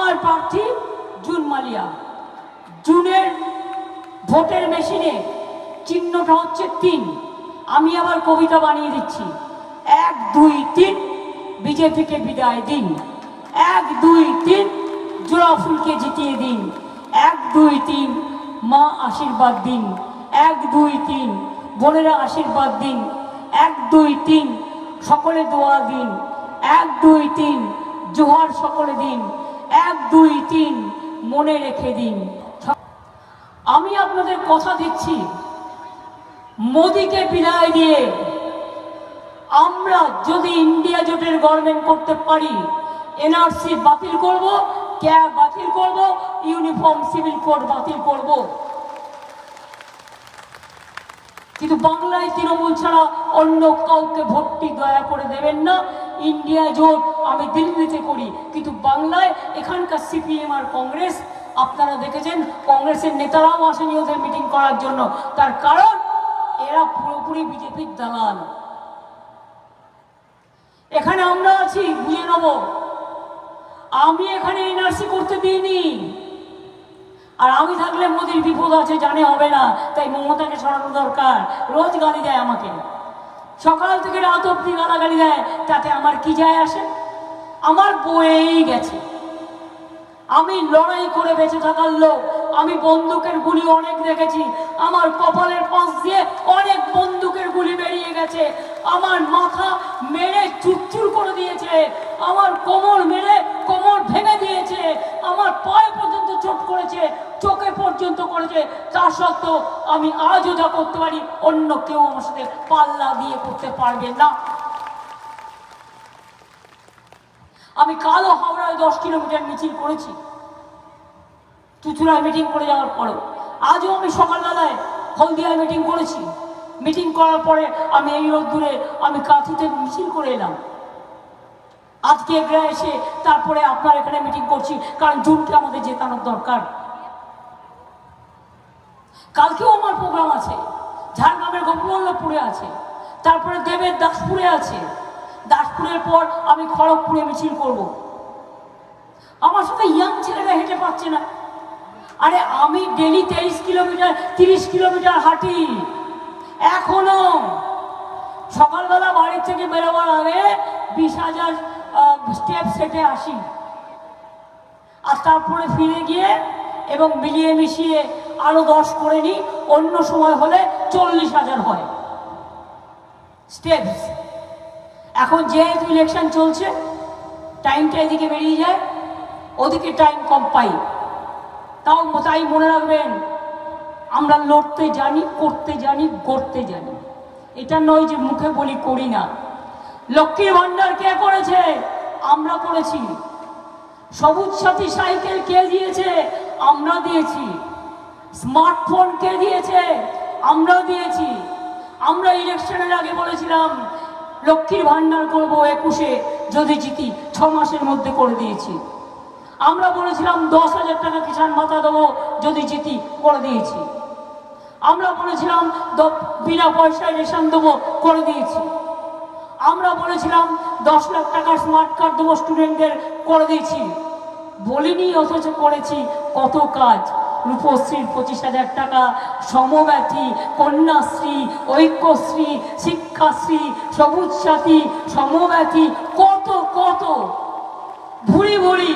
আমার প্রার্থী জুন মালিয়া। জুনের ভোটের মেশিনে চিহ্নটা হচ্ছে তিন। আমি আবার কবিতা বানিয়ে দিচ্ছি। এক, দুই, তিন বিজেপিকে বিদায় দিন। এক, দুই, তিন, জোড়া ফুলকে জিতিয়ে দিন। এক, দুই, তিন, মা আশীর্বাদ দিন। এক, দুই, তিন, বোনেরা আশীর্বাদ দিন। এক, দুই, তিন, সকলে দোয়া দিন। এক, দুই, তিন জোহার সকলে দিন। এক, দুই, তিন, মনে রেখে দিন। আমি আপনাদের কথা দিচ্ছি। মোদিকে বিদায় দিয়ে আমরা যদি ইন্ডিয়া জোটের গভর্নমেন্ট করতে পারি, এনআরসি বাতিল করব, ক্যাব বাতিল করব, ইউনিফর্ম সিভিল কোড বাতিল করব। কিন্তু বাংলায় তৃণমূল ছাড়া অন্য কাউকে ভোটটি দয়া করে দেবেন না। ইন্ডিয়া জোট আমি দিল্লিতে করি। কিন্তু বাংলায় এখানকার সিপিএম আর কংগ্রেস, আপনারা দেখেছেন, কংগ্রেসের নেতারাও আসেনি ওদের মিটিং করার জন্য। তার কারণ, এরা পুরোপুরি বিজেপির দালাল। এখানে আমরা আছি, বুঝে নেব। আমি এখানে এনআরসি করতে দিইনি। আর আমি থাকলে মোদির বিপদ আছে, জানে হবে না। তাই মমতাকে সরানো দরকার। রোজ গালি দেয় আমাকে। সকাল থেকে রাত অব্দি গালাগালি দেয়, তাতে আমার কি যায় আসে? আমার বয়েই গেছে। আমি লড়াই করে বেঁচে থাকার লোক, আমি বন্দুকের গুলি অনেক দেখেছি, আমার কপালের পাশ দিয়ে অনেক বন্দুকের গুলি বেরিয়ে গেছে, আমার মাথা মেরে চুরচুর করে দিয়েছে, আমার কোমর পর্যন্ত করেছে তা সত্ত্বেও আমি আজও যা করতে পারি, অন্য কেউ আমার সাথে পাল্লা দিয়ে করতে পারবে না। আমি কালো হাওড়ায় দশ কিলোমিটার মিছিল করেছি। চুচুড়ায় মিটিং করে যাওয়ার পরেও। আজও আমি সকালবেলায় হলদিয়ায় মিটিং করেছি। মিটিং করার পরে আমি এই রোদ্দুরে আমি কাঁথিতে মিছিল করে এলাম। আজকে এগড়ে এসে তারপরে আপনার এখানে মিটিং করছি, কারণ জুনকে আমাদের জেতানোর দরকার। কালকেও আমার প্রোগ্রাম আছে। ঝাড়গ্রামের গোপবল্লভপুরে আছে। তারপরে দেবের দাসপুরে আছে। দাসপুরের পর আমি খড়গপুরে মিছিল করব। আমার সাথে ইয়াং ছেলেরা হেঁটে পাচ্ছে না। আরে আমি ডেলি তেইশ কিলোমিটার, তিরিশ কিলোমিটার হাঁটি। এখনও। সকালবেলা বাড়ি থেকে বেরোবার আগে বিশ হাজার স্টেপ সেটে আসি। আর তারপরে ফিরে গিয়ে এবং মিলিয়ে মিশিয়ে আরও দশ করে নিই, অন্য সময় হলে চল্লিশ হাজার হয়। স্টেপস এখন যেহেতু ইলেকশন চলছে টাইমটা এদিকে বেরিয়ে যায়, ওদিকে টাইম কম পাই। তাও তাই মনে রাখবেন, আমরা লড়তে জানি, করতে জানি, গড়তে জানি। এটা নয় যে মুখে বলি করি না। লক্ষ্মীর ভান্ডার কে করেছে? আমরা করেছি। সবুজ সাথী সাইকেল কে দিয়েছে? আমরা দিয়েছি। স্মার্টফোন কে দিয়েছে? আমরা দিয়েছি। আমরা ইলেকশনের আগে বলেছিলাম, লক্ষ্মীর ভান্ডার করব একুশে, যদি জিতি ছ মাসের মধ্যে করে দিয়েছি। আমরা বলেছিলাম, দশ হাজার টাকা কিষাণ ভাতা দেবো, যদি জিতি করে দিয়েছি। আমরা বলেছিলাম বিনা পয়সায় রেশন দেবো, করে দিয়েছি। আমরা বলেছিলাম, দশ লাখ টাকা স্মার্ট কার্ড দেবো স্টুডেন্টদের করে দিয়েছি। বলিনি অথচ করেছি কত কাজ। রূপশ্রীর পঁচিশ হাজার টাকা সমব্যাথী কন্যাশ্রী, ঐক্যশ্রী, শিক্ষাশ্রী, সবুজ সাথী সমব্যাথী কত কত? ভুড়ি ভুড়ি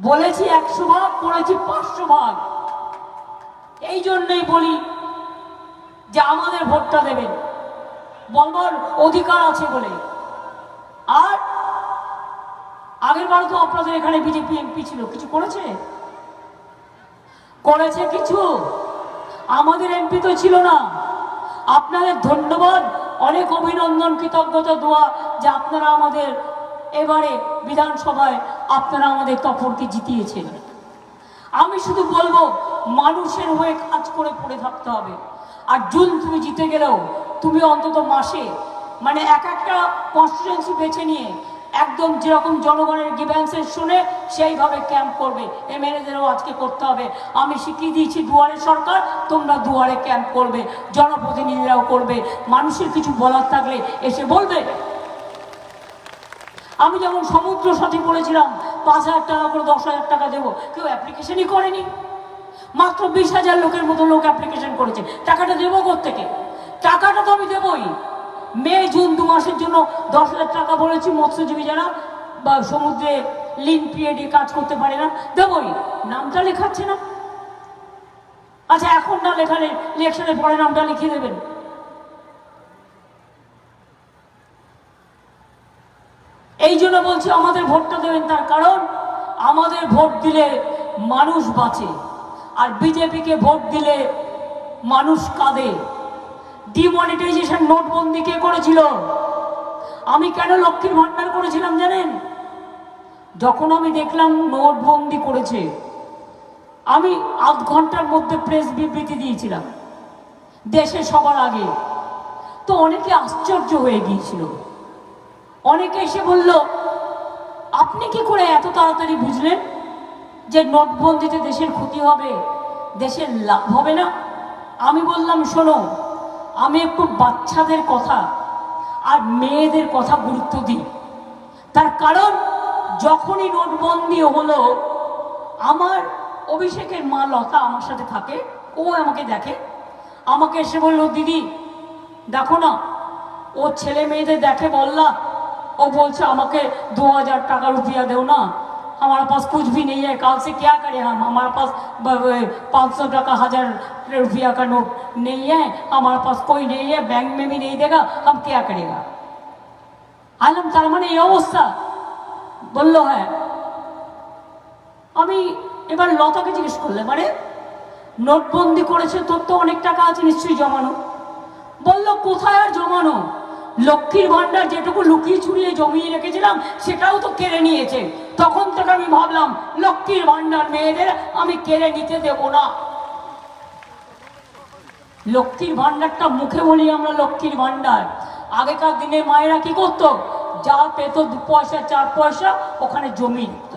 বলেছি একশো ভাগ, করেছি পাঁচশো ভাগ। এই জন্যই বলি যে আমাদের ভোটটা দেবেন। বলবার অধিকার আছে বলে। আর আগের বার তো আপনাদের এখানে বিজেপি, এমপি ছিল। কিছু করেছে? করেছে কিছু? আমাদের এমপি তো ছিল না। আপনাদের ধন্যবাদ, অনেক অভিনন্দন, কৃতজ্ঞতা, দোয়া যে আপনারা আমাদের এবারে বিধানসভায় আপনারা আমাদের তপরকে জিতিয়েছেন। আমি শুধু বলব, মানুষের হয়ে কাজ করে পড়ে থাকতে হবে। আর জুন তুমি জিতে গেলেও, তুমি অন্তত মাসে মানে এক একটা কনস্টিটুয়েন্সি বেছে নিয়ে একদম যেরকম জনগণের গিভেন্সের শুনে সেইভাবে ক্যাম্প করবে। এমএলএদেরও আজকে করতে হবে। আমি শিখিয়ে দিয়েছি দুয়ারে সরকার, তোমরা দুয়ারে ক্যাম্প করবে। জনপ্রতিনিধিরাও করবে। মানুষের কিছু বলার থাকলে এসে বলবে। আমি যেমন সমুদ্র সাথী বলেছিলাম, পাঁচ হাজার টাকা করে দশ হাজার টাকা দেবো। কেউ অ্যাপ্লিকেশনই করেনি। মাত্র বিশ হাজার লোকের মতো লোক অ্যাপ্লিকেশন করেছে। টাকাটা দেবো থেকে টাকাটা তো আমি দেবই। মে, জুন দু মাসের জন্য দশ হাজার টাকা বলেছি মৎস্যজীবী যারা, বা সমুদ্রে লিন পিরিয়ডে কাজ করতে পারে না। দেবই, নামটা লেখাচ্ছে না। আচ্ছা এখন না লেখালে ইলেকশনে পরে নামটা লিখিয়ে দেবেন। এই জন্য বলছি আমাদের ভোটটা দেবেন তার কারণ, আমাদের ভোট দিলে মানুষ বাঁচে। আর বিজেপিকে ভোট দিলে মানুষ কাঁদে। ডিমনিটাইজেশন নোটবন্দি কে করেছিল? আমি কেন লক্ষ্মীর ভান্ডার করেছিলাম জানেন? যখন আমি দেখলাম নোটবন্দি করেছে, আমি আধ ঘণ্টার মধ্যে প্রেস বিবৃতি দিয়েছিলাম, দেশে সবার আগে। তো অনেকে আশ্চর্য হয়ে গিয়েছিল। অনেকে এসে বলল, আপনি কি করে এত তাড়াতাড়ি বুঝলেন যে নোটবন্দিতে দেশের ক্ষতি হবে, দেশের লাভ হবে না? আমি বললাম, শোনো আমি একটু বাচ্চাদের কথা আর মেয়েদের কথা গুরুত্ব দিই। তার কারণ, যখনই নোটবন্দি হলো, আমার অভিষেকের মা লতা আমার সাথে থাকে, ও আমাকে দেখে। আমাকে এসে বলল, দিদি, দেখো না, ও ছেলে মেয়েদের দেখে বললা, ও বলছে আমাকে দু হাজার টাকা রুপিয়া দেও না। हमारे पास कुछ भी नहीं है कल से क्या करें हम हमारे पास पाँच सौ टका हजार रुपया का नोट नहीं है हमारे पास कोई नहीं है बैंक में भी नहीं देगा हम क्या करेगा আলম তার মানে এই অবস্থা বললো হ্যাঁ আমি এবার লতাকে জিজ্ঞেস করলে মানে নোটবন্দি করেছে তোর তো অনেক টাকা আছে নিশ্চয়ই জমানো বললো কোথায় আর জমানো লক্ষ্মীর ভান্ডার যেটুকু লুকিয়ে ছুড়িয়ে জমিয়ে রেখেছিলাম সেটাও তো কেড়ে নিয়েছে তখন থেকে আমি ভাবলাম, লক্ষ্মীর ভান্ডার মেয়েদের আমি কেড়ে নিতে দেব না। লক্ষ্মীর ভান্ডারটা মুখে বলি আমরা লক্ষ্মীর ভান্ডার আগেকার দিনে মায়েরা কি করতো? যা পেত দু পয়সা, চার পয়সা, ওখানে জমি দিত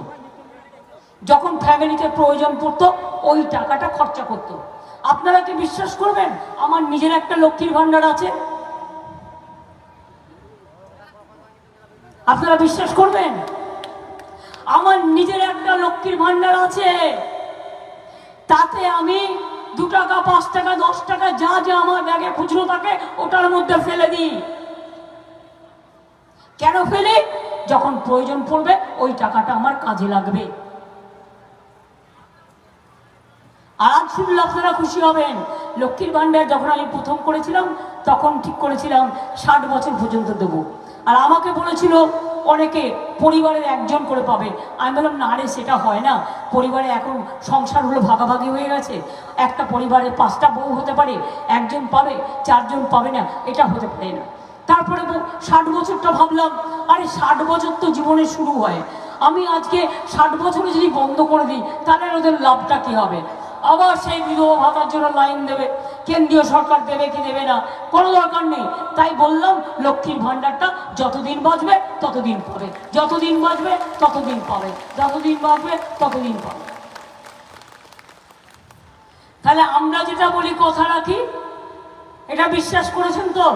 যখন ফ্যামিলিতে প্রয়োজন পড়তো, ওই টাকাটা খরচা করতো। আপনারা কি বিশ্বাস করবেন? আমার নিজের একটা লক্ষ্মীর ভান্ডার আছে। আপনারা বিশ্বাস করবেন? আমার নিজের একটা লক্ষ্মীর ভান্ডার আছে। তাতে আমি দু টাকা, পাঁচ টাকা, দশ টাকা যা যা আমার ব্যাগে খুচরো থাকে, ওটার মধ্যে ফেলে দিই। কেন ফেলে? যখন প্রয়োজন পড়বে, ওই টাকাটা আমার কাজে লাগবে। আর আজ শুনলে আপনারা খুশি হবেন। লক্ষ্মীর ভান্ডার যখন আমি প্রথম করেছিলাম, তখন ঠিক করেছিলাম, ষাট বছর পর্যন্ত দেবো। আর আমাকে বলেছিল অনেকে পরিবারের একজন করে পাবে। আমি বললাম, না রে, সেটা হয় না। পরিবারে এখন সংসার হলো ভাগাভাগি হয়ে গেছে। একটা পরিবারে পাঁচটা বউ হতে পারে, একজন পাবে, চারজন পাবে না, এটা হতে পারে না। তারপরে ষাট বছরটা ভাবলাম, আরে, ষাট বছর তো জীবনে শুরু হয়। আমি আজকে ষাট বছরে যদি বন্ধ করে দিই, তাহলে ওদের লাভটা কী হবে? আবার সেই বিধবা ভাতার জন্য লাইন দেবে। কেন্দ্রীয় সরকার দেবে কি দেবে না, কোনো দরকার নেই। তাই বললাম, লক্ষ্মীর ভাণ্ডারটা যতদিন বাঁচবে, ততদিন পাবে। যতদিন বাঁচবে, ততদিন পাবে। যতদিন বাঁচবে, ততদিন পাবে। তাহলে আমরা যেটা বলি কথা রাখি এটা বিশ্বাস করেছেন তো?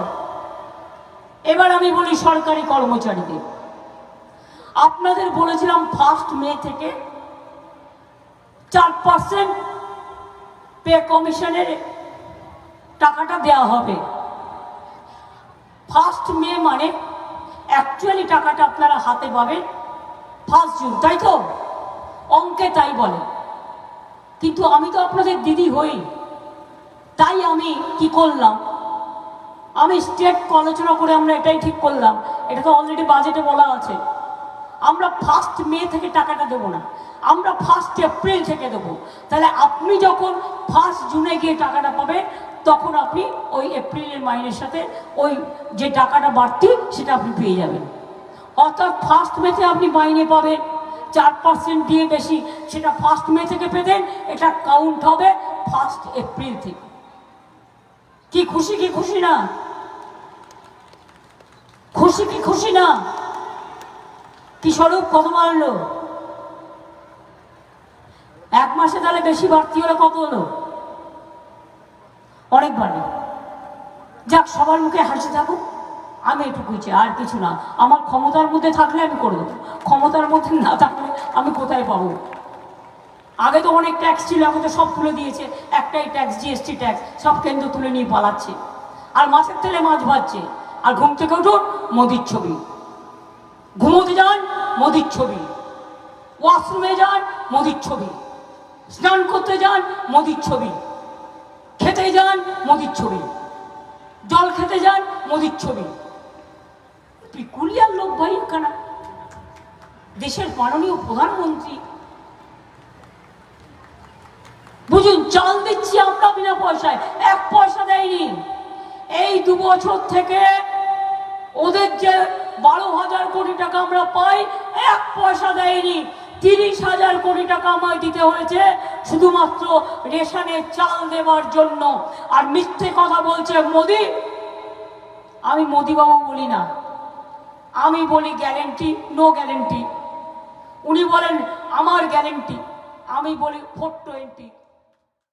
এবার আমি বলি সরকারি কর্মচারীদের। আপনাদের বলেছিলাম ফার্স্ট মে থেকে চার পার্সেন্ট পে কমিশনের টাকাটা দেওয়া হবে। ফার্স্ট মে মানে অ্যাকচুয়ালি টাকাটা আপনারা হাতে পাবেন ফার্স্ট জুন তাই তো? অঙ্কে তাই বলে। কিন্তু আমি তো আপনাদের দিদি হই। তাই আমি কি করলাম? আমি স্টেট আলোচনা করে আমরা এটাই ঠিক করলাম। এটা তো অলরেডি বাজেটে বলা আছে। আমরা ফার্স্ট মে থেকে টাকাটা দেবো না। আমরা ফার্স্ট এপ্রিল থেকে দেবো। তাহলে আপনি যখন ফার্স্ট জুনে গিয়ে টাকাটা পাবেন তখন আপনি ওই এপ্রিলের মাইনের সাথে ওই যে টাকাটা বাড়তি সেটা আপনি পেয়ে যাবেন। অর্থাৎ ফার্স্ট মেতে আপনি মাইনে পাবেন, চার পার্সেন্ট দিয়ে বেশি, সেটা ফার্স্ট মে থেকে পেতেন এটা কাউন্ট হবে ফার্স্ট এপ্রিল থেকে। কি খুশি কি খুশি না? খুশি কি খুশি না? কি স্বরূপ কত বাড়লো? এক মাসে তাহলে বেশি বাড়তি হলে কত হলো? অনেক বাড়ে যাক, সবার মুখে হাসি থাকুক, আমি এটুকুই চাই আর কিছু না। আমার ক্ষমতার মধ্যে থাকলে আমি করে দেবো ক্ষমতার মধ্যে না থাকলে আমি কোথায় পাবো? আগে তো অনেক ট্যাক্স ছিল, এখন তো সব তুলে দিয়েছে। একটাই ট্যাক্স জিএসটি ট্যাক্স সব কেন্দ্র তুলে নিয়ে পালাচ্ছে। আর মাছের তেলে মাছ ভাজছে। আর ঘুম থেকে উঠুন, মোদির ছবি। ঘুমোতে যান, মোদির ছবি। ওয়াশরুমে যান, মোদির ছবি। স্নান করতে যান, মোদির ছবি। খেতে যান, মোদির ছবি। জল খেতে যান, মোদির ছবি। পিকুলিয়ার লোক ভাই এখানে দেশের মাননীয় প্রধানমন্ত্রী। বুঝুন, চাল দিচ্ছি আমরা বিনা পয়সায়, এক পয়সা দেয়নি। এই দু বছর থেকে ওদের যে বারো হাজার কোটি টাকা আমরা পাই, এক পয়সা দেয়নি। তিরিশ হাজার কোটি টাকা আমায় দিতে হয়েছে শুধুমাত্র রেশনে চাল দেওয়ার জন্য। আর মিথ্যে কথা বলছে মোদি। আমি মোদিবাবু বলি না। আমি বলি গ্যারেন্টি, নো গ্যারেন্টি। উনি বলেন, আমার গ্যারেন্টি। আমি বলি ফোর টোয়েন্টি।